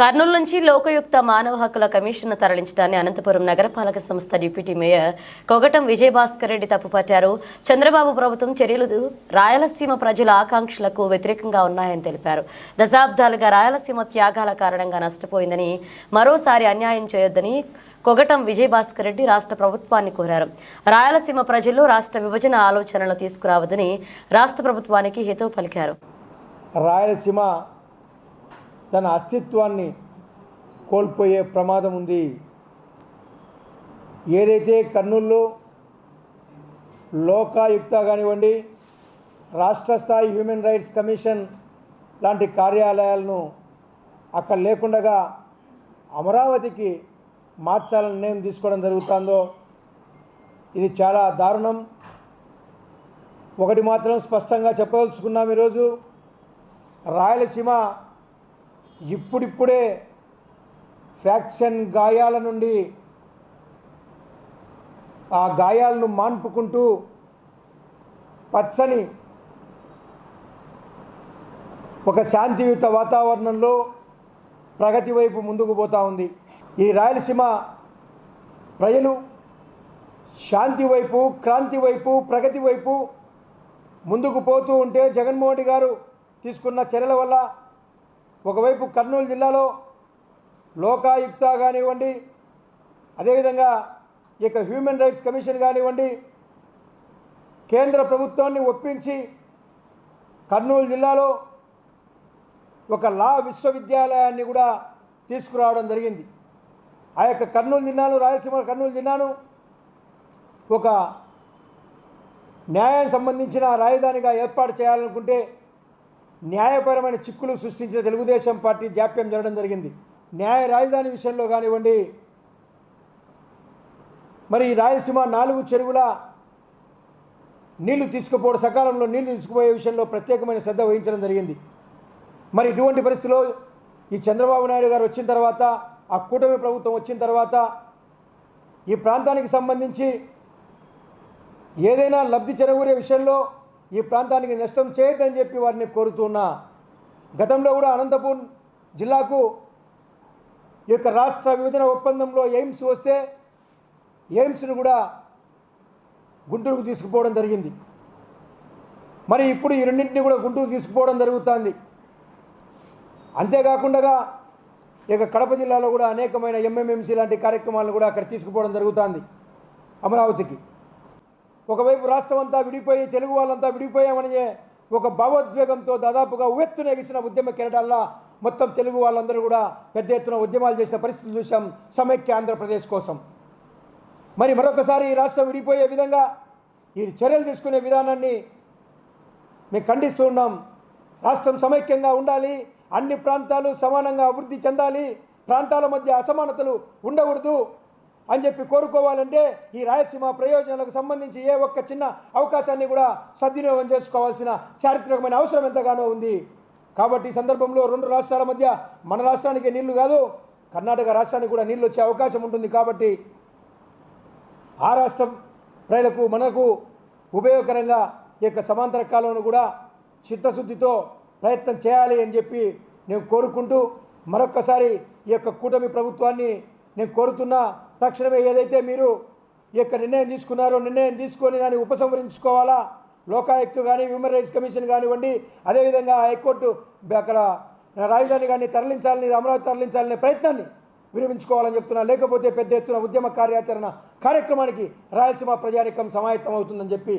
కర్నూలు నుంచి లోకయుక్త మానవ హక్కుల కమిషన్ తరలించడాన్ని అనంతపురం నగరపాలక సంస్థ డిప్యూటీ మేయర్ కొగటం విజయభాస్కర్ రెడ్డి తప్పుపట్టారు. చంద్రబాబు ప్రభుత్వం చర్యలు రాయలసీమ ప్రజల ఆకాంక్షలకు వ్యతిరేకంగా ఉన్నాయని తెలిపారు. దశాబ్దాలుగా రాయలసీమ త్యాగాల కారణంగా నష్టపోయిందని మరోసారి అన్యాయం చేయొద్దని కొగటం విజయభాస్కర్ రెడ్డి రాష్ట్ర ప్రభుత్వాన్ని కోరారు. రాయలసీమ ప్రజల్లో రాష్ట్ర విభజన ఆలోచనలు తీసుకురావద్దని రాష్ట్ర ప్రభుత్వానికి హితవు పలికారు. రాయలసీమ తన అస్తిత్వాన్ని కోల్పోయే ప్రమాదం ఉంది. ఏదైతే కర్నూల్లో లోకాయుక్త కానివ్వండి రాష్ట్ర స్థాయి హ్యూమన్ రైట్స్ కమిషన్ లాంటి కార్యాలయాలను అక్కడ లేకుండగా అమరావతికి మార్చాలని నిర్ణయం తీసుకోవడం జరుగుతుందో ఇది చాలా దారుణం. ఒకటి మాత్రం స్పష్టంగా చెప్పదలుచుకున్నాం ఈరోజు. రాయలసీమ ఇప్పుడిప్పుడే ఫ్రాక్షన్ గాయాల నుండి ఆ గాయాలను మాన్పుకుంటూ పచ్చని ఒక శాంతియుత వాతావరణంలో ప్రగతి వైపు ముందుకు పోతూ ఉంది. ఈ రాయలసీమ ప్రజలు శాంతి వైపు క్రాంతి వైపు ప్రగతి వైపు ముందుకు పోతూ ఉంటే జగన్మోహన్ గారు తీసుకున్న చర్యల వల్ల ఒకవైపు కర్నూలు జిల్లాలో లోకాయుక్త కానివ్వండి అదేవిధంగా ఇక హ్యూమన్ రైట్స్ కమిషన్ కానివ్వండి కేంద్ర ప్రభుత్వాన్ని ఒప్పించి కర్నూలు జిల్లాలో ఒక లా విశ్వవిద్యాలయాన్ని కూడా తీసుకురావడం జరిగింది. ఆ యొక్క కర్నూలు జిల్లాను రాయలసీమ కర్నూలు జిల్లాను ఒక న్యాయం సంబంధించిన రాజధానిగా ఏర్పాటు చేయాలనుకుంటే న్యాయపరమైన చిక్కులు సృష్టించిన తెలుగుదేశం పార్టీ జాప్యం జరగడం జరిగింది. న్యాయ రాజధాని విషయంలో కానివ్వండి మరి ఈ రాయలసీమ నాలుగు చెరువుల నీళ్ళు తీసుకుపోవడం సకాలంలో నీళ్ళు తీసుకుపోయే విషయంలో ప్రత్యేకమైన శ్రద్ధ వహించడం జరిగింది. మరి ఇటువంటి పరిస్థితిలో ఈ చంద్రబాబు నాయుడు గారు వచ్చిన తర్వాత ఆ కూటమి ప్రభుత్వం వచ్చిన తర్వాత ఈ ప్రాంతానికి సంబంధించి ఏదైనా లబ్ధి చేకూరే విషయంలో ఈ ప్రాంతానికి నష్టం చేయొద్దని చెప్పి వారిని కోరుతున్నా. గతంలో కూడా అనంతపూర్ జిల్లాకు ఈ యొక్క రాష్ట్ర విభజన ఒప్పందంలో ఎయిమ్స్ వస్తే ఎయిమ్స్ను కూడా గుంటూరుకు తీసుకుపోవడం జరిగింది. మరి ఇప్పుడు ఈ రెండింటిని కూడా గుంటూరు తీసుకుపోవడం జరుగుతుంది. అంతేకాకుండా ఇక కడప జిల్లాలో కూడా అనేకమైన ఎంఎంఎంసీ లాంటి కార్యక్రమాలను కూడా అక్కడ తీసుకుపోవడం జరుగుతుంది అమరావతికి. ఒకవైపు రాష్ట్రం అంతా విడిపోయి తెలుగు వాళ్ళంతా విడిపోయామని ఒక భావోద్వేగంతో దాదాపుగా ఉవ్వెత్తున ఎగిసిన ఉద్యమ కెరటాల్లా మొత్తం తెలుగు వాళ్ళందరూ కూడా పెద్ద ఎత్తున ఉద్యమాలు చేసిన పరిస్థితులు చూసాం సమైక్య ఆంధ్రప్రదేశ్ కోసం. మరి మరొకసారి ఈ రాష్ట్రం విడిపోయే విధంగా ఈ చర్యలు తీసుకునే విధానాన్ని మేము ఖండిస్తూ ఉన్నాం. రాష్ట్రం సమైక్యంగా ఉండాలి అన్ని ప్రాంతాలు సమానంగా అభివృద్ధి చెందాలి ప్రాంతాల మధ్య అసమానతలు ఉండకూడదు. అని చెప్పి కోరుకోవాలంటే ఈ రాయలసీమ ప్రయోజనాలకు సంబంధించి ఏ ఒక్క చిన్న అవకాశాన్ని కూడా సద్వినియోగం చేసుకోవాల్సిన చారిత్రకమైన అవసరం ఎంతగానో ఉంది. కాబట్టి ఈ సందర్భంలో రెండు రాష్ట్రాల మధ్య మన రాష్ట్రానికి నీళ్ళు కాదు కర్ణాటక రాష్ట్రానికి కూడా నీళ్ళు వచ్చే అవకాశం ఉంటుంది కాబట్టి ఆ రాష్ట్రం ప్రజలకు మనకు ఉపయోగకరంగా ఈ యొక్క సమాంతర కాలంలో కూడా చిత్తశుద్ధితో ప్రయత్నం చేయాలి అని చెప్పి నేను కోరుకుంటూ మరొక్కసారి ఈ యొక్క కూటమి ప్రభుత్వాన్ని నేను కోరుతున్నా. తక్షణమే ఏదైతే మీరు ఈ యొక్క నిర్ణయం తీసుకున్నారో నిర్ణయం తీసుకొని దాన్ని ఉపసంహరించుకోవాలా? లోకాయుక్తు కానీ హ్యూమన్ రైట్స్ కమిషన్ కానివ్వండి అదేవిధంగా హైకోర్టు అక్కడ రాజధాని కానీ తరలించాలని అమరావతి తరలించాలనే ప్రయత్నాన్ని విరమించుకోవాలని చెప్తున్నా. లేకపోతే పెద్ద ఎత్తున ఉద్యమ కార్యాచరణ కార్యక్రమానికి రాయలసీమ ప్రజానికం సమాయత్తం అవుతుందని చెప్పి